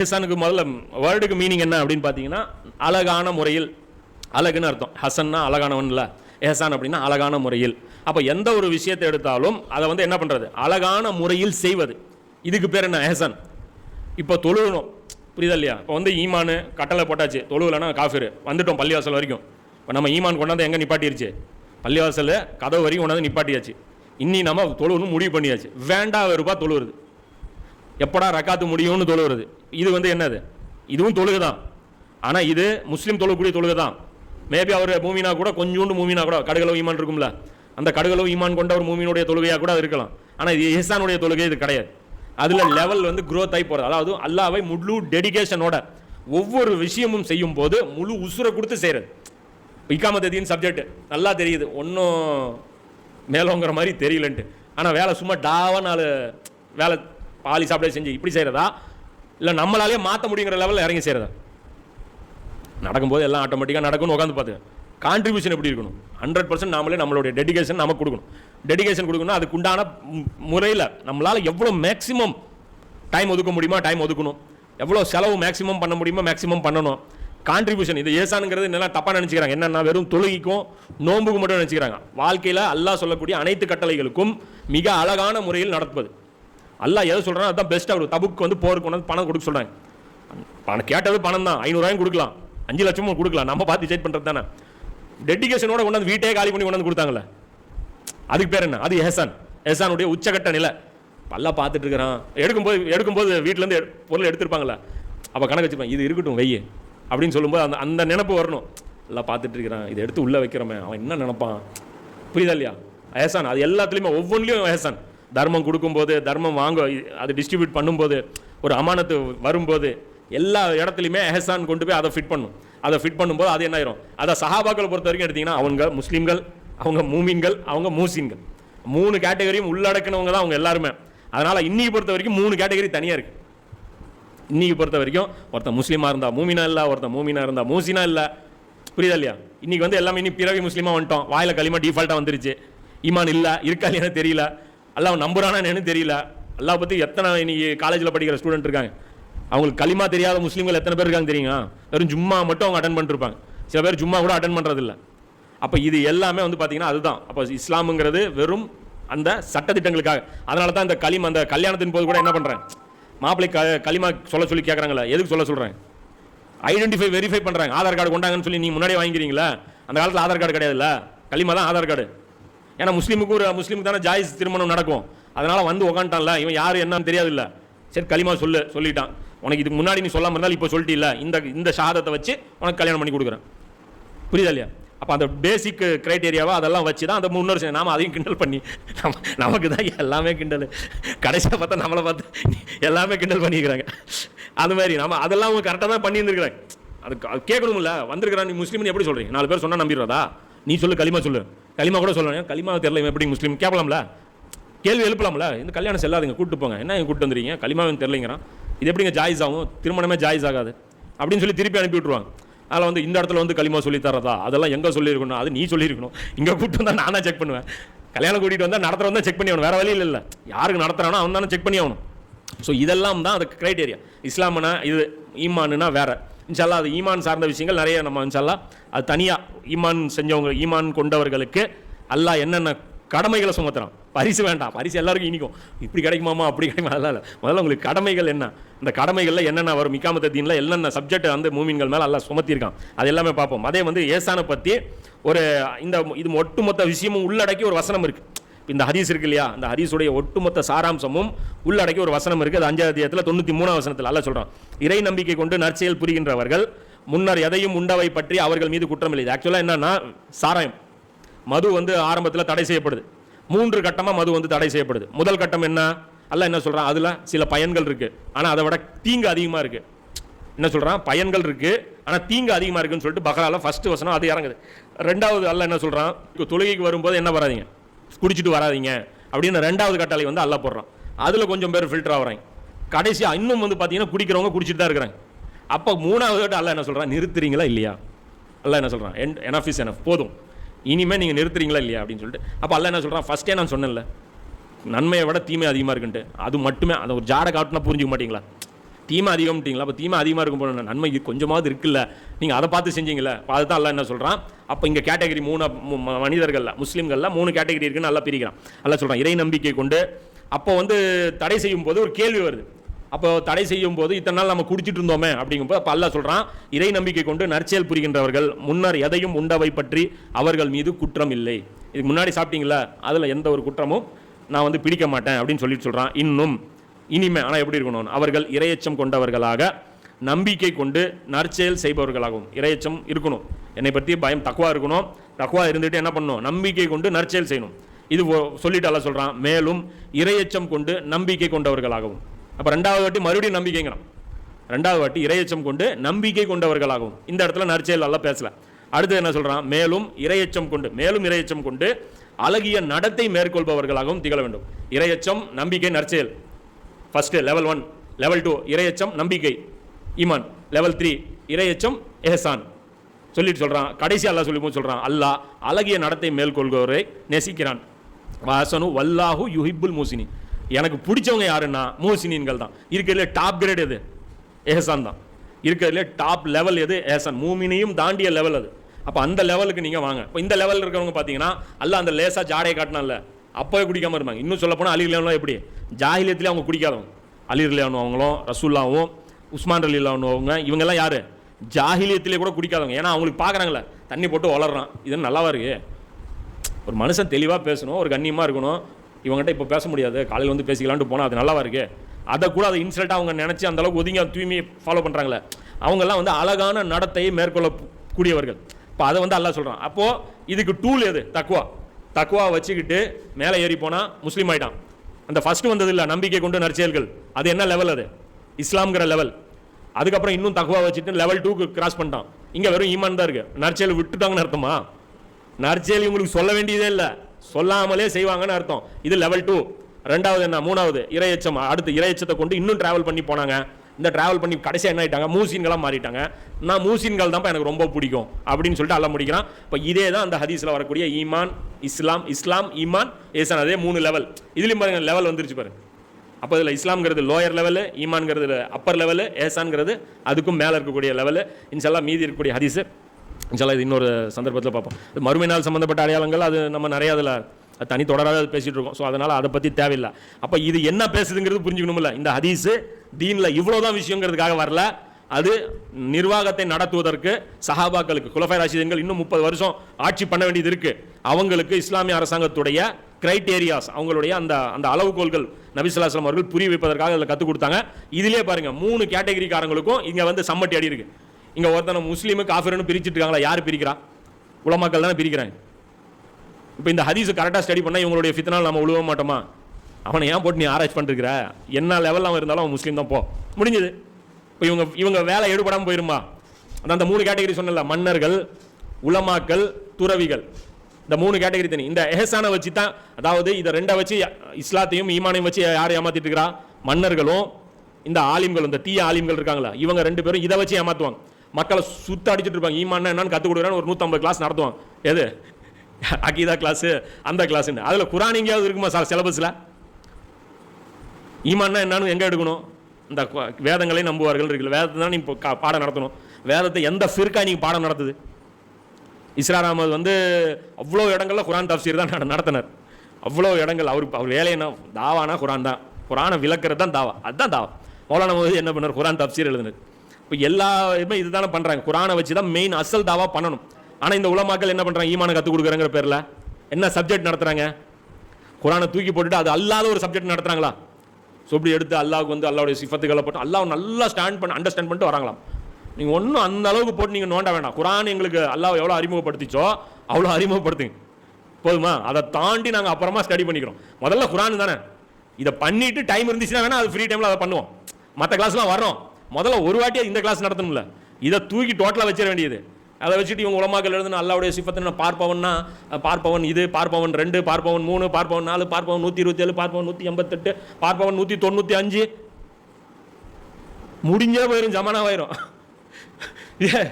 ஹசனுக்கு முதல்ல வேர்டுக்கு மீனிங் என்ன அப்படின்னு பார்த்தீங்கன்னா அழகான முறையில் அழகுன்னு அர்த்தம். ஹசன்னா அழகானவன் இல்லை எஹசான் அப்படின்னா அழகான முறையில். அப்போ எந்த ஒரு விஷயத்தை எடுத்தாலும் அதை வந்து என்ன பண்ணுறது அழகான முறையில் செய்வது. இதுக்கு பேர் என்ன? எஹசான் இப்போ தொழுகணும். புரியுதா இல்லையா? இப்போ வந்து ஈமானு கட்டளை போட்டாச்சு. தொழுகலைன்னா காஃபிரு. வந்துட்டோம் பள்ளிவாசல் வரைக்கும். இப்போ நம்ம ஈமான் கொண்டாந்து எங்கே நிப்பாட்டிருச்சு? பள்ளிவாசல் கதவு வரைக்கும் கொண்டாந்து நிப்பாட்டியாச்சு. இன்னி நம்ம தொழுகணும் முடிவு பண்ணியாச்சு. வேண்டா வெறுப்பா தொழுவுறது. எப்படா ரக்காத்து முடியும்னு தொழுகிறது இது வந்து என்னது? இதுவும் தொழுகை தான் ஆனால் இது முஸ்லீம் தொழக்கூடிய தொழுகை தான் மேபி அவர் மூமினா கூட கொஞ்சோண்டு மூமினா கூட கடுகளவு ஈமான் இருக்கும்ல. அந்த கடுகளவு ஈமான் கொண்ட ஒரு மூமியினுடைய தொழுகையாக கூட அது இருக்கலாம். ஆனால் இது இஹ்சானுடைய தொழுகை இது கிடையாது. அதில் லெவல் வந்து க்ரோத் ஆகி போகிறது அதாவது அல்லாவை முழு டெடிகேஷனோட ஒவ்வொரு விஷயமும் செய்யும் போது முழு உசுரை கொடுத்து செய்கிறது இக்காமத்தீன் சப்ஜெக்ட் நல்லா தெரியுது. ஒன்றும் மேலோங்கிற மாதிரி தெரியலன்ட்டு. ஆனால் வேலை சும்மா டாவா நாலு வேலை பாலி சாப்பிட செஞ்சு இப்படி செய்கிறதா இல்லை நம்மளாலே மாற்ற முடியுங்கிற லெவலில் இறங்கி செய்கிறதா நடக்கும்போது எல்லாம் ஆட்டோமேட்டிக்காக நடக்கும்னு உட்காந்து பார்த்து கான்ட்ரிபியூஷன் எப்படி இருக்கணும்? ஹண்ட்ரட் பர்சன்ட் நாமளே நம்மளுடைய டெடிகேஷன் நமக்கு கொடுக்கணும். டெடிகேஷன் கொடுக்கணும் அதுக்குண்டான முறையில் நம்மளால் எவ்வளோ மேக்ஸிமம் டைம் ஒதுக்க முடியுமா? டைம் ஒதுக்கணும். எவ்வளோ செலவு மேக்ஸிமம் பண்ண முடியுமோ? மேக்ஸிமம் பண்ணணும். கான்ட்ரிபியூஷன் இது ஏசானுங்கிறது என்னெல்லாம் தப்பாக நினச்சிக்கிறாங்க. என்னென்னா வெறும் தொழுகிக்கும் நோன்புக்கும் மட்டும் நினச்சிக்கிறாங்க. வாழ்க்கையில் அல்லா சொல்லக்கூடிய அனைத்து கட்டளைகளுக்கும் மிக அழகான முறையில் நடப்பது. அல்லா எதை சொல்கிறான் அதுதான் பெஸ்ட்டாக அவர் தபுக்கு வந்து போருக்கு கொண்டு பணம் கொடுக்க சொல்கிறாங்க பணம் கேட்டது பணம் தான். ஐநூறுரூவாயும் கொடுக்கலாம். அஞ்சு லட்சமும் கொடுக்கலாம். நம்ம பார்த்து டிசைட் பண்ணுறது தானே. டெடிகேஷனோட கொண்டாந்து வீட்டே காலி பண்ணி கொண்டாந்து கொடுத்தாங்களே அதுக்கு பேர் என்ன? அது எஹசான். எஹசானுடைய உச்சகட்ட நிலை. பல்லா பார்த்துட்டு இருக்கிறான். எடுக்கும்போது எடுக்கும்போது வீட்டிலேருந்து பொருள் எடுத்திருப்பாங்களே அப்போ கணக்கு வச்சுப்பேன் இது இருக்கட்டும் வெய்ய. அப்படின்னு சொல்லும்போது அந்த அந்த நினப்பு வரணும். எல்லாம் பார்த்துட்டு இருக்கிறான். இதை எடுத்து உள்ளே வைக்கிறோமே. அவன் என்ன நினப்பான்? புரியுதா இல்லையா? எஹசான். அது எல்லாத்துலேயுமே ஒவ்வொன்றிலையும் எஹசான். தர்மம் கொடுக்கும்போது தர்மம் வாங்க அது டிஸ்ட்ரிபியூட் பண்ணும்போது ஒரு அமானத்து வரும்போது எல்லா இடத்துலையுமே எஹசான் கொண்டு போய் அதை ஃபிட் பண்ணும். அதை ஃபிட் பண்ணும்போது அது என்ன ஆயிரும் அதை சஹாபாக்களை பொறுத்த வரைக்கும் எடுத்திங்கன்னா அவங்க முஸ்லீம்கள் அவங்க மூமின்கள் அவங்க மூசின்கள். மூணு கேட்டகரியும் உள்ளடக்கினவங்க தான் அவங்க எல்லாருமே. அதனால் இன்னைக்கு பொறுத்த வரைக்கும் மூணு கேட்டகரி தனியாக இருக்குது இன்னைக்கு பொறுத்த வரைக்கும் ஒருத்தன் முஸ்லீமாக இருந்தால் மூமினா இல்லை ஒருத்தன் மூமினா இருந்தால் மூசினா இல்லை. புரியுதா இல்லையா? இன்னைக்கு வந்து எல்லாமே இன்னும் பிறவி முஸ்லீமாக வந்துட்டோம். வாயில் களிமா டிஃபால்ட்டாக வந்துருச்சு. ஈமான் இல்லை இருக்கா இல்லையானு தெரியல. அல்லாஹ் நம்புறானா என்னன்னு தெரியல. அல்லாஹ் பற்றி எத்தனை இன்னைக்கு காலேஜில் படிக்கிற ஸ்டூடெண்ட் இருக்காங்க. அவங்களுக்கு களிமா தெரியாத முஸ்லீம்கள் எத்தனை பேர் இருக்காங்க தெரியுங்க வெறும் ஜும்மா மட்டும் அவங்க அட்டன் பண்ணிருப்பாங்க. சில பேர் ஜும்மா கூட அட்டன் பண்ணுறதில்ல அப்போ இது எல்லாமே வந்து பார்த்தீங்கன்னா அதுதான். அப்போ இஸ்லாமுங்கிறது வெறும் அந்த சட்டத்திட்டங்களுக்காக. அதனால தான் இந்த களிம அந்த கல்யாணத்தின் போது கூட என்ன பண்ணுறேன் மாப்பிள்ளை க களிமா சொல்ல சொல்லி கேட்குறாங்களே எதுக்கு சொல்ல சொல்கிறேன் ஐடென்டிஃபை வெரிஃபை பண்ணுறாங்க ஆதார் கார்டு கொண்டாங்கன்னு சொல்லி நீ முன்னாடியே வாங்கிக்கிறீங்களா? அந்த காலத்தில் ஆதார் கார்டு கிடையாதுல்ல? களிமா தான் ஆதார் கார்டு ஏன்னா முஸ்லீமுக்கு ஒரு முஸ்லீமுக்கு தானே ஜாயிஸ் திருமணம் நடக்கும். அதனால் வந்து உக்காண்டான்ல இவன் யார் என்னன்னு தெரியாதுல்ல. சரி களிமா சொல்லு சொல்லிட்டான். உனக்கு இதுக்கு முன்னாடி நீ சொல்லாமல் இருந்தாலும் இப்போ சொல்லிட்டில்ல. இந்த இந்த ஷாதத்தை வச்சு உனக்கு கல்யாணம் பண்ணி கொடுக்குறேன். புரியுதா இல்லையா? அப்போ அந்த பேசிக் க்ரைட்டேரியாவோ அதெல்லாம் வச்சு தான் அந்த முன்னோர் செஞ்சு நாம் அதையும் கிண்டல் பண்ணி நம்ம நமக்கு தான் எல்லாமே கிண்டல். கடைசியாக பார்த்தா நம்மளை பார்த்து எல்லாமே கிண்டல் பண்ணிக்கிறாங்க. அது மாதிரி நம்ம அதெல்லாம் அவங்க கரெக்டாக தான் பண்ணியிருந்துருக்குறாங்க. அதுக்கு அது கேட்கணும்ல. வந்திருக்கிறான் நீ முஸ்லீம்னு எப்படி சொல்கிறீங்க நாலு பேர் சொன்னால் நம்பிடுறதா? நீ சொல்லு களிமா சொல்லு. களிமா கூட சொல்லணும். களிமா தெரியல இவன் எப்படி முஸ்லீம்? கேட்கலாம்ல கேள்வி எழுப்பலாம்ல? இந்த கல்யாணம் செல்லாதுங்க கூப்பிட்டு போங்க. என்ன கூப்பிட்டு வந்துறீங்க களிமாவன் தெரிலங்கிறான் இது எப்படிங்க ஜாயிஸ் ஆகும்? திருமணமே ஜாயிஸ் ஆகாது. அப்படின்னு சொல்லி திருப்பி அனுப்பி விட்ருவாங்க அதில் வந்து இந்த இடத்துல வந்து களிமா சொல்லி தரதா அதெல்லாம் எங்கே சொல்லியிருக்கணும்? அது நீ சொல்லியிருக்கணும். இங்கே கூப்பிட்டு வந்தால் நானாக செக் பண்ணுவேன். கல்யாணம் கூட்டிகிட்டு வந்தால் நடத்துறவன் தான் செக் பண்ணி ஆகணும். வேறு வழியில் இல்லை. யாருக்கு நடத்துகிறானோ அவன் தானே செக் பண்ணி ஆகணும். ஸோ இதெல்லாம் தான் அது க்ரைட்டேரியா இஸ்லாம்னா இது ஈமானுனா வேறு. இன்ஷால்லா அது ஈமான் சார்ந்த விஷயங்கள் நிறைய நம்ம இன்ஷால்லா அது தனியாக ஈமான் செஞ்சவங்க ஈமான் கொண்டவர்களுக்கு அல்லா என்னென்ன கடமைகளை சுமத்துறான்? பரிசு வேண்டாம். பரிசு எல்லாருக்கும் இனிக்கும். இப்படி கிடைக்குமாமா? அப்படி கிடைக்குமா? அதெல்லாம் இல்லை. முதல்ல உங்களுக்கு கடமைகள் என்ன? இந்த கடமைகளில் என்னென்ன வரும்? மிக்காமத்த தீனில் என்னென்ன சப்ஜெக்ட் வந்து மூமின்கள் மேலே எல்லாம் சுமத்தியிருக்கான் அது எல்லாமே பார்ப்போம். அதே வந்து ஏசானை பற்றி ஒரு இந்த இது ஒட்டுமொத்த விஷயமும் உள்ளடக்கி ஒரு வசனம் இருக்குது இந்த ஹதீஸ் இருக்கு இல்லையா? அந்த ஹதீஸுடைய ஒட்டுமொத்த சாராம்சமும் உள்ளடக்கி ஒரு வசனம் இருக்குது அது அஞ்சாவது அத்தியாயத்தில் தொண்ணூற்றி மூணாம் வசனத்தில் அல்ல சொல்கிறான் இறை நம்பிக்கை கொண்டு நற்செயல் புரிகின்றவர்கள் முன்னர் எதையும் உண்டவை பற்றி அவர்கள் மீது குற்றம் இல்லை. ஆக்சுவலாக என்னன்னா சாராயம். மது வந்து ஆரம்பத்தில் தடை செய்யப்படுது. மூன்று கட்டமாக மது வந்து தடை செய்யப்படுது. முதல் கட்டம் என்ன? அல்ல என்ன சொல்கிறான் அதில் சில பயன்கள் இருக்குது ஆனால் அதை விட தீங்கு அதிகமாக இருக்குது என்ன சொல்கிறான் பயன்கள் இருக்குது ஆனால் தீங்கு அதிகமாக இருக்குன்னு சொல்லிட்டு பக்ரால ஃபஸ்ட்டு வசனம் அது இறங்குது. ரெண்டாவது அல்ல என்ன சொல்கிறான் தொழுகைக்கு வரும்போது என்ன வராதீங்க? குடிச்சிட்டு வராதீங்க அப்படின்னு ரெண்டாவது கட்டளை வந்து அல்ல போடுறான். அதில் கொஞ்சம் பேர் ஃபில்டர் ஆகுறாங்க. கடைசியாக இன்னும் வந்து பார்த்தீங்கன்னா குடிக்கிறவங்க குடிச்சிட்டு தான் இருக்கிறாங்க. அப்போ மூணாவது கட்ட அல்ல என்ன சொல்கிறான் நிறுத்துறீங்களா இல்லையா? அல்ல என்ன சொல்கிறான் என் எனஃப் இஸ் எனஃப் போதும். இனிமேல் நீங்கள் நிறுத்துறீங்களா இல்லையா அப்படின்னு சொல்லிட்டு. அப்போ அல்ல என்ன சொல்கிறான் ஃபஸ்ட்டே நான் சொன்னேன்ல. நன்மையை விட தீமை அதிகமாக இருக்குன்ட்டு. அது மட்டுமே அந்த ஒரு ஜாடை காட்டுனா புரிஞ்சுக்க மாட்டிங்களா? தீமை அதிகம்ட்டிங்களா? அப்போ தீமை அதிகமாக இருக்கும் போல நன்மை கொஞ்சமாவது இருக்குல்ல? நீங்கள் அதை பார்த்து செஞ்சீங்களே அதை அதுதான் எல்லாம் என்ன சொல்கிறான் அப்போ இங்கே கேட்டகரி மூணு மனிதர்களில் ம- முஸ்லீம்களில் மூணு கேட்டகரி இருக்குன்னு நல்லா பிரிக்கிறான். நல்லா சொல்கிறான் இறை நம்பிக்கை கொண்டு அப்போ வந்து தடை செய்யும் போது ஒரு கேள்வி வருது. அப்போ தடை செய்யும் போது இத்தனை நாள் நம்ம குடிச்சிட்டு இருந்தோமே அப்படிங்கும்போது அப்போ அல்லாஹ் சொல்கிறான் இறை நம்பிக்கை கொண்டு நற்செயல் புரிகின்றவர்கள் முன்னர் எதையும் உண்டவை பற்றி அவர்கள் மீது குற்றம் இல்லை. இதுக்கு முன்னாடி சாப்பிட்டீங்களா? அதில் எந்த ஒரு குற்றமும் நான் வந்து பிடிக்க மாட்டேன் அப்படின்னு சொல்லிட்டு சொல்கிறான் இன்னும் இனிமே ஆனால் எப்படி இருக்கணும்? அவர்கள் இரையச்சம் கொண்டவர்களாக நம்பிக்கை கொண்டு நற்செயல் செய்பவர்களாகவும் இரையச்சம் இருக்கணும். என்னை பற்றி பயம் தக்குவா இருக்கணும். தக்குவா இருந்துட்டு என்ன பண்ணணும்? நம்பிக்கை கொண்டு நற்செயல் செய்யணும். இது சொல்லிட்டு அல்ல சொல்கிறான் மேலும் இரையச்சம் கொண்டு நம்பிக்கை கொண்டவர்களாகவும். அப்போ ரெண்டாவது வாட்டி மறுபடியும் நம்பிக்கைங்கிறான். ரெண்டாவது வாட்டி இரையச்சம் கொண்டு நம்பிக்கை கொண்டவர்களாகவும். இந்த இடத்துல நற்செயல் நல்லா பேசலை. அடுத்து என்ன சொல்கிறான் மேலும் இரையச்சம் கொண்டு மேலும் இரையச்சம் கொண்டு அழகிய நடத்தை மேற்கொள்பவர்களாகவும் திகழ வேண்டும். இரையச்சம் நம்பிக்கை நற்செயல். First level one level two இரையச்சம் நம்பிக்கை. ஈமான் லெவல் த்ரீ இரையச்சம் எஹசான் சொல்லிட்டு சொல்கிறான் கடைசி அல்லா சொல்லி சொல்கிறான் அல்லாஹ் அழகிய நடத்தை மேற்கொள்கிறவரை நேசிக்கிறான். வாசனு வல்லாஹு யுஹிபுல் மூசினி. எனக்கு பிடிச்சவங்க யாருன்னா மூசினின்கள் தான். இருக்கிறதுல டாப் கிரேட் எது? எஹசான் தான். இருக்கிறதுல டாப் லெவல் எது? ஏஹசான் மூமினியும் தாண்டிய லெவல் அது. அப்போ அந்த லெவலுக்கு நீங்கள் வாங்க. இப்போ இந்த லெவலில் இருக்கிறவங்க பார்த்தீங்கன்னா அல்ல அந்த லேசாக ஜாடையை காட்டினால அப்போவே குடிக்காம இருப்பாங்க இன்னும் சொல்லப்போனால் போனால் எப்படி? ஜாகிலியத்திலே அவங்க குடிக்காதவங்க. அலிர்லானு அவங்களும் ரசூல்லாவும் உஸ்மான் அலிலானு அவங்க இவங்கெல்லாம் யார்? ஜாகிலியத்திலே கூட குடிக்காதவங்க. ஏன்னா அவங்களுக்கு பார்க்குறாங்களே தண்ணி போட்டு வளர்றான். இது நல்லாவா இருக்கு? ஒரு மனுஷன் தெளிவாக பேசணும் ஒரு கண்ணியமாக இருக்கணும். இவங்ககிட்ட இப்போ பேச முடியாது. காலையில் வந்து பேசிக்கலான்ட்டு போனால் அது நல்லாவா இருக்கு? அதை கூட அதை இன்சல்ட்டாக அவங்க நினச்சி அந்தளவுக்கு ஒதுங்கி தூய்மையை ஃபாலோ பண்ணுறாங்களே அவங்கெல்லாம் வந்து அழகான நடத்தையை மேற்கொள்ளக்கூடியவர்கள் இப்போ அதை வந்து அல்லா சொல்கிறான் அப்போது இதுக்கு டூல் எது? தக்குவா தக்குவா வச்சுக்கிட்டு மேலே ஏறி போனால் முஸ்லீம் ஆகிட்டான் அந்த ஃபஸ்ட்டு வந்தது இல்லை நம்பிக்கை கொண்டு நற்செயல்கள். அது என்ன லெவல் அது? இஸ்லாம்ங்கிற லெவல் அதுக்கப்புறம் இன்னும் தக்குவா வச்சுட்டு லெவல் டூக்கு கிராஸ் பண்ணிட்டான். இங்கே வெறும் ஈமான் தான் இருக்குது நற்செயல் விட்டுட்டாங்கன்னு அர்த்தமா? நற்செயல் உங்களுக்கு சொல்ல வேண்டியதே இல்லை. சொல்லாமலே செய்வாங்கன்னு அர்த்தம். இது லெவல் டூ ரெண்டாவது என்ன? மூணாவது இரையச்சம். அடுத்து இரையச்சத்தை கொண்டு இன்னும் ட்ராவல் பண்ணி போனாங்க. இந்த டிராவல் பண்ணி கடைசியாக என்ன ஆகிட்டாங்க மூசின்களாக மாறிட்டாங்க. நான் மூசின்கள் தான்ப்பா எனக்கு ரொம்ப பிடிக்கும் அப்படின்னு சொல்லிட்டு அல்ல முடிக்கிறான். இப்போ இதே தான் அந்த ஹதீஸில் வரக்கூடிய ஈமான் இஸ்லாம் இஸ்லாம் ஈமான் ஏசான் அதே மூணு லெவல் இதுலேயும் பாருங்க லெவல் வந்துருச்சு பாருங்க அப்போ இதில் இஸ்லாம்ங்கிறது லோயர் லெவலு ஈமான்ங்கிறது அப்பர் லெவலு ஏசான்ங்கிறது அதுக்கும் மேலே இருக்கக்கூடிய லெவலு இன்ஷால்லா மீதி இருக்கக்கூடிய ஹதீஸு இன்ஷால்லா இது இன்னொரு சந்தர்ப்பத்தில் பார்ப்போம். மறுமை நாள் சம்மந்தப்பட்ட அடையாளங்கள் அது நம்ம நிறையா அதில் தனி தொடராக பேசிகிட்டு இருக்கோம். ஸோ அதனால் அதை பற்றி தேவையில்லை. அப்போ இது என்ன பேசுதுங்கிறது புரிஞ்சுக்கணும்ல. இந்த ஹதீஸு தீனில் இவ்வளோ தான் விஷயங்கிறதுக்காக வரல. அது நிர்வாகத்தை நடத்துவதற்கு சஹாபாக்களுக்கு குலஃபை ராஷிதன்கள் இன்னும் முப்பது வருஷம் ஆட்சி பண்ண வேண்டியது இருக்குது அவங்களுக்கு இஸ்லாமிய அரசாங்கத்துடைய கிரைட்டேரியாஸ் அவங்களுடைய அந்த அந்த அளவுகோல்கள் நபிசுல்லாஸ்லாம் அவர்கள் புரிய வைப்பதற்காக அதில் கற்றுக் கொடுத்தாங்க. இதிலே பாருங்கள் மூணு கேட்டகரிக்காரங்களுக்கும் இங்கே வந்து சம்மட்டி அடி இருக்குது இங்கே ஒருத்தனை முஸ்லீமு காஃபிர்னு பிரிச்சுட்டு இருக்காங்களா? யார் பிரிக்கிறா? உலமாக்கள் தானே பிரிக்கிறாங்க. இப்போ இந்த ஹதீஸை கரெக்டாக ஸ்டடி பண்ணால் இவங்களுடைய ஃபித்னால் நம்ம உழுவ மாட்டோமா? அவனை ஏன் போட்டு நீ ஆராய்ச்சி பண்ணிருக்கிற? என்ன லெவலில் அவன் இருந்தாலும் அவன் முஸ்லீம் தான் போ. முடிஞ்சது. இப்போ இவங்க இவங்க வேலை எடுபடாமல் போயிருமா? அந்த அந்த மூணு கேட்டகரி சொன்னல மன்னர்கள் உலமாக்கள் துறவிகள். இந்த மூணு கேட்டகரி தனி. இந்த எஹசானை வச்சு தான் அதாவது இதை ரெண்டை வச்சு இஸ்லாத்தையும் ஈமானையும் வச்சு யார் ஏமாத்திட்டு இருக்கிறா மன்னர்களும் இந்த ஆலிம்கள் இந்த தீய ஆலிம்கள் இருக்காங்களா இவங்க ரெண்டு பேரும் இதை வச்சு ஏமாத்துவாங்க. மக்களை சுத்த அடிச்சிட்டு இருப்பாங்க. ஈமான் என்னன்னு கற்றுக் கொடுக்குறான்னு ஒரு நூற்றம்பது கிளாஸ் நடத்துவாங்க. எது? அகீதா கிளாஸு அந்த கிளாஸுன்னு அதில் குரான் எங்கேயாவது இருக்குமா சார் சிலபஸில் ஈமான்னா என்னன்னு எங்கே எடுக்கணும்? இந்த கு- வேதங்களை நம்புவார்கள் இருக்குல்ல வேதத்தை தான் நீ இப்போ பாடம் நடத்தணும். வேதத்தை எந்த ஃபிர்கா நீங்கள் பாடம் நடத்துது? இஸ்ரார் அகமது வந்து அவ்வளோ இடங்களில் குரான் தப்சீர் தான் நட- நடத்தினார். அவ்வளோ இடங்கள் அவர் அவர் வேலையினா தாவானா குரான் தான். குரானை விளக்குறது தான் தாவா. அதுதான் தாவா. மௌலான மோது என்ன பண்ணார்? குரான் தப்சீர் எழுதுனார். இப்போ எல்லா இதுமே இதுதானே பண்ணுறாங்க குரானை வச்சு தான் மெயின் அசல் தாவா பண்ணணும். ஆனால் இந்த உலமாக்கள் என்ன பண்ணுறாங்க ஈமான கற்றுக் கொடுக்குறங்கிற பேரில். என்ன சப்ஜெக்ட் நடத்துகிறாங்க குரானை தூக்கி போட்டுட்டு அது அல்லாத ஒரு சப்ஜெக்ட் நடத்துகிறாங்களா ஸோ இப்படி எடுத்து அல்லாவுக்கு வந்து அல்லாவுடைய சிஃபத்துக்களை போட்டு அல்லாஹ் நல்லா ஸ்டாண்ட் பண்ணி அண்டர்ஸ்டாண்ட் பண்ணிட்டு வராங்களாம். நீங்கள் ஒன்றும் அந்த அளவுக்கு போட்டு நீங்கள் நோண்ட வேண்டாம் குரான் எங்களுக்கு அல்லாஹ் எவ்வளோ அறிமுகப்படுத்திச்சோ அவ்வளோ அறிமுகப்படுத்துங்க. போதுமா? அதை தாண்டி நாங்கள் அப்புறமா ஸ்டடி பண்ணிக்கிறோம். முதல்ல குரான் தானே. இதை பண்ணிட்டு டைம் இருந்துச்சுன்னா வேணால் அது ஃப்ரீ டைமில் அதை பண்ணுவோம். மற்ற கிளாஸ்லாம் வரோம் முதல்ல ஒரு வாட்டி இந்த கிளாஸ் நடத்தணும்ல. இதை தூக்கி டோட்டலாக வச்சிட வேண்டியது. அதை வச்சுட்டு இவங்க உலமாக்கள் எழுதுன அல்லாவுடைய சிஃபத்தை நான் பார்ப்பவன்னா பார்ப்பவன் இது பார்ப்பவன் ரெண்டு பார்ப்பவன் மூணு பார்ப்பவன் நாலு பார்ப்பவன் நூற்றி இருபத்தி ஏழு பார்ப்பவன் நூற்றி எண்பத்தெட்டு பார்ப்பவன் நூற்றி தொண்ணூற்றி அஞ்சு. முடிஞ்சே போயிடும் ஜமானாவாயிரும் ஏ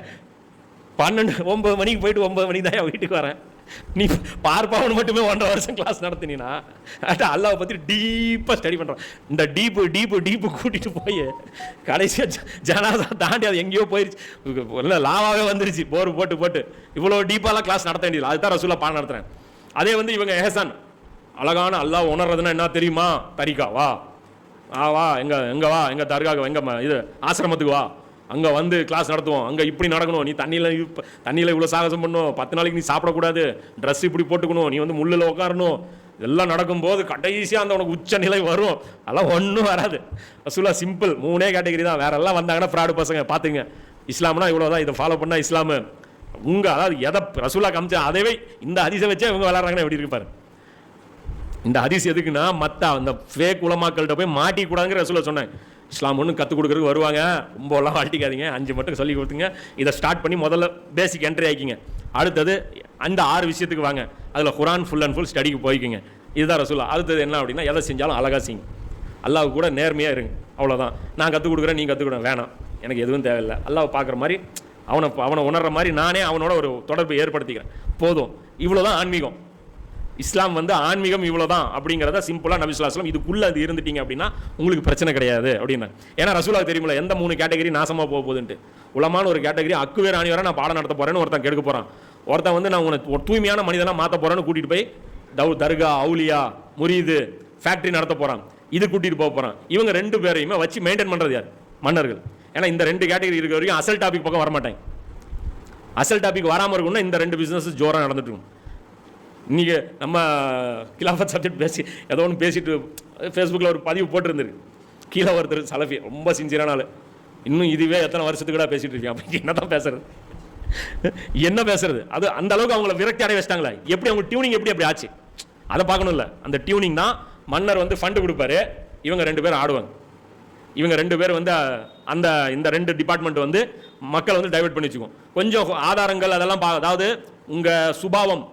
பன்னெண்டு ஒன்பது மணிக்கு போயிட்டு ஒன்பது மணிக்கு தான் என் வீட்டுக்கு வரேன். நீ பார்ப்பாவன் மட்டுமே ஒன்றரை வருஷம் கிளாஸ் நடத்தினா அல்லாவை பற்றி டீப்பாக ஸ்டடி பண்ணுறான் இந்த டீப்பு டீப்பு டீப்பு கூட்டிகிட்டு போய் கடைசியாக ஜனாதா தாண்டி அது எங்கேயோ போயிடுச்சு இல்லை லாவாகவே வந்துருச்சு. போர் போட்டு போட்டு. இவ்வளோ டீப்பாலாம் கிளாஸ் நடத்த வேண்டியது அதுதான் ரசூலாக பாடம் நடத்துகிறேன் அதே வந்து இவங்க ஹேசான் அழகான அல்லாஹ் உணர்றதுன்னா என்ன தெரியுமா? தரிக்கா வா. ஆ வா எங்கள் எங்கே வா எங்கள் தர்காக்கு எங்கள் இது ஆசிரமத்துக்கு வா. அங்கே வந்து கிளாஸ் நடத்துவோம். அங்கே இப்படி நடக்கணும். நீ தண்ணியில் தண்ணியில் இவ்வளோ சாகசம் பண்ணணும் பத்து நாளைக்கு நீ சாப்பிடக்கூடாது. ட்ரெஸ் இப்படி போட்டுக்கணும். நீ வந்து முள்ளில் உட்காரணும் இதெல்லாம் நடக்கும்போது கடைசியாக அந்த உனக்கு உச்ச நிலை வரும். அதெல்லாம் ஒன்றும் வராது. ரசூலா சிம்பிள் மூணே கேட்டகரி தான். வேற எல்லாம் வந்தாங்கன்னா ஃப்ராடு பசங்க. பார்த்துங்க இஸ்லாம்னா இவ்வளோ தான் இதை ஃபாலோ பண்ணால் இஸ்லாமு. உங்கள் அதாவது எதை ரசூலா காமிச்சா அதைவே இந்த அதிசை வச்சே இவங்க விளாட்றாங்கன்னா எப்படி இருக்கு பாரு? இந்த அதிசயம் எதுக்குன்னா மற்ற அந்த ஃபேக் உலமாக்கள்கிட்ட போய் மாட்டிக்கூடாதுங்கிற ரசூலா சொன்னேன் இஸ்லாம் ஒன்று கற்றுக் கொடுக்குறதுக்கு வருவாங்க. ரொம்பலாம் வாழ்த்திக்காதீங்க. அஞ்சு மட்டும் சொல்லி கொடுத்துங்க. இதை ஸ்டார்ட் பண்ணி முதல்ல பேசிக் என்ட்ரி ஆகிக்கிங்க அடுத்தது அந்த ஆறு விஷயத்துக்கு வாங்க. அதில் குரான் ஃபுல் அண்ட் ஃபுல் ஸ்டடிக்கு போய்க்குங்க. இதுதான் ரசூலா. அடுத்தது என்ன அப்படின்னா எதை செஞ்சாலும் அழகாக செய்யுங்க. அல்லாஹ் கூட நேர்மையாக இருங்க. அவ்வளோதான் நான் கற்றுக் கொடுக்குறேன் நீ கற்றுக் கொடுங்க வேணாம். எனக்கு எதுவும் தேவையில்லை. அல்லாவை பார்க்குற மாதிரி அவனை அவனை உணர்கிற மாதிரி நானே அவனோட ஒரு தொடர்பு ஏற்படுத்திக்கிறேன். போதும். இவ்வளோ தான் ஆன்மீகம். இஸ்லாம் வந்து ஆன்மீகம் இவ்வளோதான் அப்படிங்கிறத சிம்பிளாக நபி சொல்லாஸ்லாம் இதுக்குள்ளே அது இருந்துட்டீங்க அப்படின்னா உங்களுக்கு பிரச்சனை கிடையாது அப்படின்னு. ஏன்னா ரசூலாவுக்கு தெரியுமில்ல எந்த மூணு கேட்டகரி நாசமாக போக போகுதுன்ட்டு. உலமான ஒரு கேட்டகரி அக்குவேர் ஆணி வர நான் பாடம் நடத்த போகிறேன்னு ஒருத்தன் கெடுக்க போகிறான் ஒருத்தன் வந்து நான் உன்னை தூய்மையான மனிதனாக மாற்ற போகிறேன்னு கூட்டிகிட்டு போய் தவு தர்கா அவுலியா முரீது ஃபேக்ட்ரி நடத்த போகிறான் இது கூட்டிகிட்டு போக போகிறான் இவங்க ரெண்டு பேரையுமே வச்சு மெயின்டைன் பண்ணுறது யார்? மன்னர்கள். ஏன்னா இந்த ரெண்டு கேட்டகரி இருக்க வரைக்கும் அசல் டாபிக் பக்கம் வரமாட்டாங்க. அசல் டாபிக் வராமல் இருக்கும்னா இந்த ரெண்டு பிஸ்னஸ் ஜோராக நடந்துட்டு இருக்கும். இன்றைக்கி நம்ம கிலாஃபத் சப்ஜெக்ட் பேசி ஏதோ ஒன்று பேசிட்டு ஃபேஸ்புக்கில் ஒரு பதிவு போட்டிருந்துரு கீழே ஒருத்தர் சலஃபி ரொம்ப சின்சியரான ஆள். இன்னும் இதுவே எத்தனை வருஷத்துக்கு கூட பேசிட்டு இருக்கேன் அப்படி என்ன தான் பேசுறது? என்ன பேசுறது? அது அந்த அளவுக்கு அவங்கள விரக்தி அடைய வச்சிட்டாங்களா. எப்படி அவங்க டியூனிங் எப்படி அப்படி ஆச்சு? அதை பார்க்கணும்ல. அந்த டியூனிங் தான் மன்னர் வந்து ஃபண்டு கொடுப்பாரு. இவங்க ரெண்டு பேரும் ஆடுவாங்க. இவங்க ரெண்டு பேர் வந்து அந்த இந்த ரெண்டு டிபார்ட்மெண்ட் வந்து மக்களை வந்து டைவர்ட் பண்ணி வச்சுக்கும் கொஞ்சம் ஆதாரங்கள் அதெல்லாம் பா அதாவது உங்கள் சுபாவம்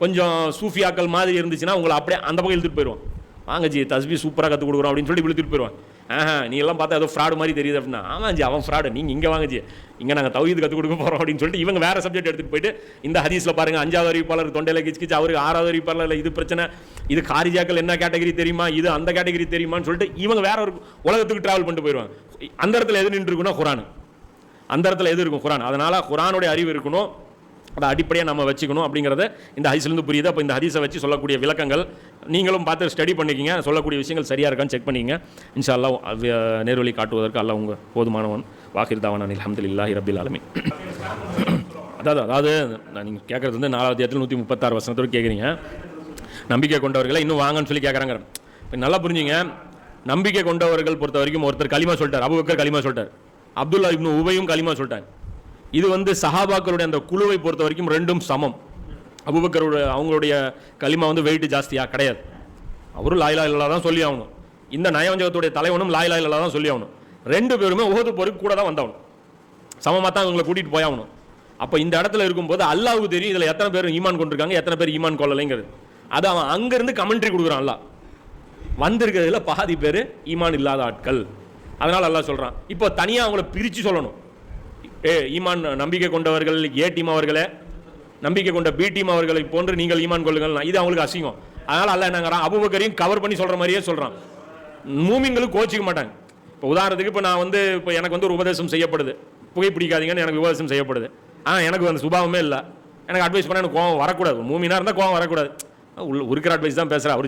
கொஞ்சம் சூஃபியாக்கள் மாதிரி இருந்துச்சுன்னா உங்களை அப்படியே அந்த பக்கம் இழுத்துட்டு போயிடுவோம் வாங்க ஜி தஸ்பி சூப்பராக கற்றுக் கொடுக்குறோம் அப்படின்னு சொல்லி இழுத்துட்டு போயிடுவான். ஆஹா நீ எல்லாம் பார்த்தா ஏதோ ஃப்ராடு மாதிரி தெரியுது அப்படின்னா. ஆமாம் ஜி அவன் ஃப்ராடு நீங்கள் இங்கே வாங்க ஜி. இங்கே நாங்கள் தௌஹீது கற்றுக் கொடுக்க போகிறோம் அப்படின்னு சொல்லிட்டு இவங்க வேறு சப்ஜெக்ட் எடுத்துகிட்டு போயிட்டு இந்த ஹதீஸில் பாருங்க அஞ்சாவது அறிவிப்பாளர் தொண்டையில் கிச்சு அவருக்கு ஆறாவது அறிவிப்பாளர் இது பிரச்சனை. இது காரிஜாக்கள் என்ன கேட்டகரி தெரியுமா? இது அந்த கேட்டகரி தெரியுமான்னு சொல்லிட்டு இவங்க வேற ஒரு உலகத்துக்கு ட்ராவல் பண்ணிட்டு போயிடுவாங்க. அந்த இடத்துல எது நின்று இருக்குன்னா குரான். அந்த இடத்துல எது இருக்கும்? குரான். அதனால் குரானுடைய அறிவு இருக்கணும். அதை அடிப்படையாக நம்ம வச்சுக்கணும் அப்படிங்கிறத இந்த ஹதீஸ்லேருந்து புரியுது. அப்போ இந்த ஹதீஸை வச்சு சொல்லக்கூடிய விளக்கங்கள் நீங்களும் பார்த்து ஸ்டடி பண்ணிக்கிங்க. சொல்லக்கூடிய விஷயங்கள் சரியாக இருக்கான்னு செக் பண்ணிக்கங்க. இன்ஷா அல்லாஹ் நேர்வழி காட்டுவதற்கு அல்லா உங்கள் போதுமானவன். வாக்கிர் தாவான் அலமதுல்லாஹி ரபில் ஆலமி அதாவது அதாவது நான் நீங்கள் கேட்குறது வந்து நாலாவது இடத்துல நூற்றி முப்பத்தாறு வசனத்தோடு கேட்குறீங்க நம்பிக்கை கொண்டவர்களை இன்னும் வாங்கன்னு சொல்லி கேட்குறாங்க இப்போ நல்லா புரிஞ்சுங்க. நம்பிக்கை கொண்டவர்கள் பொறுத்த வரைக்கும் ஒருத்தர் களிமா சொல்லிட்டார். அபுபக்கர் களிமா சொல்லிட்டார். அப்துல்லா இப்னு உபையும் களிமா சொல்லிட்டார் இது வந்து சஹாபாக்களுடைய அந்த குழுவை பொறுத்த வரைக்கும் ரெண்டும் சமம். அபுபக்கருடைய அவங்களுடைய களிமா வந்து வெயிட் ஜாஸ்தியாக கிடையாது. அவரும் லாயிலா இல்லா தான் சொல்லி ஆகணும். இந்த நயவஞ்சகத்துடைய தலைவனும் லாயிலா இல்லா தான் சொல்லி ஆகணும். ரெண்டு பேருமே ஒவ்வொரு பொருக்கு கூட தான் வந்தாகணும் சமமாக தான் இவங்களை கூட்டிகிட்டு போயாகணும் அப்போ இந்த இடத்துல இருக்கும்போது அல்லாவுக்கு தெரியும் இதில் எத்தனை பேர் ஈமான் கொண்டிருக்காங்க எத்தனை பேர் ஈமான் கொள்ளலைங்கிறது. அது அவன் அங்கேருந்து கமெண்ட்ரி கொடுக்குறான் அல்லா வந்திருக்கிறதுல பாதி பேர் ஈமான் இல்லாத ஆட்கள். அதனால் அல்லா சொல்கிறான் இப்போ தனியாக அவங்கள பிரித்து சொல்லணும். ஏ ஈமான் நம்பிக்கை கொண்டவர்கள் ஏ டீம் அவர்களே நம்பிக்கை கொண்ட பி டீம் அவர்களை போன்று நீங்கள் ஈமான் கொள்ளுங்கள். இது அவங்களுக்கு அசிங்கம். அதனால் அல்ல என்னங்கிறான் அபுபக்கரையும் கவர் பண்ணி சொல்கிற மாதிரியே சொல்கிறான் மூமிங்களும் கோச்சிக்க மாட்டாங்க. இப்போ உதாரணத்துக்கு இப்போ நான் வந்து இப்போ எனக்கு வந்து ஒரு உபதேசம் செய்யப்படுது. புகை பிடிக்காதீங்கன்னு எனக்கு உபதேசம் செய்யப்படுது. ஆனால் எனக்கு அந்த சுபாவமே இல்லை. எனக்கு அட்வைஸ் பண்ண எனக்கு கோவம் வரக்கூடாது. மூமினா இருந்தால் கோவம் வரக்கூடாது. உள்ள இருக்கிற அட்வைஸ் தான் பேசுகிறேன் அவர்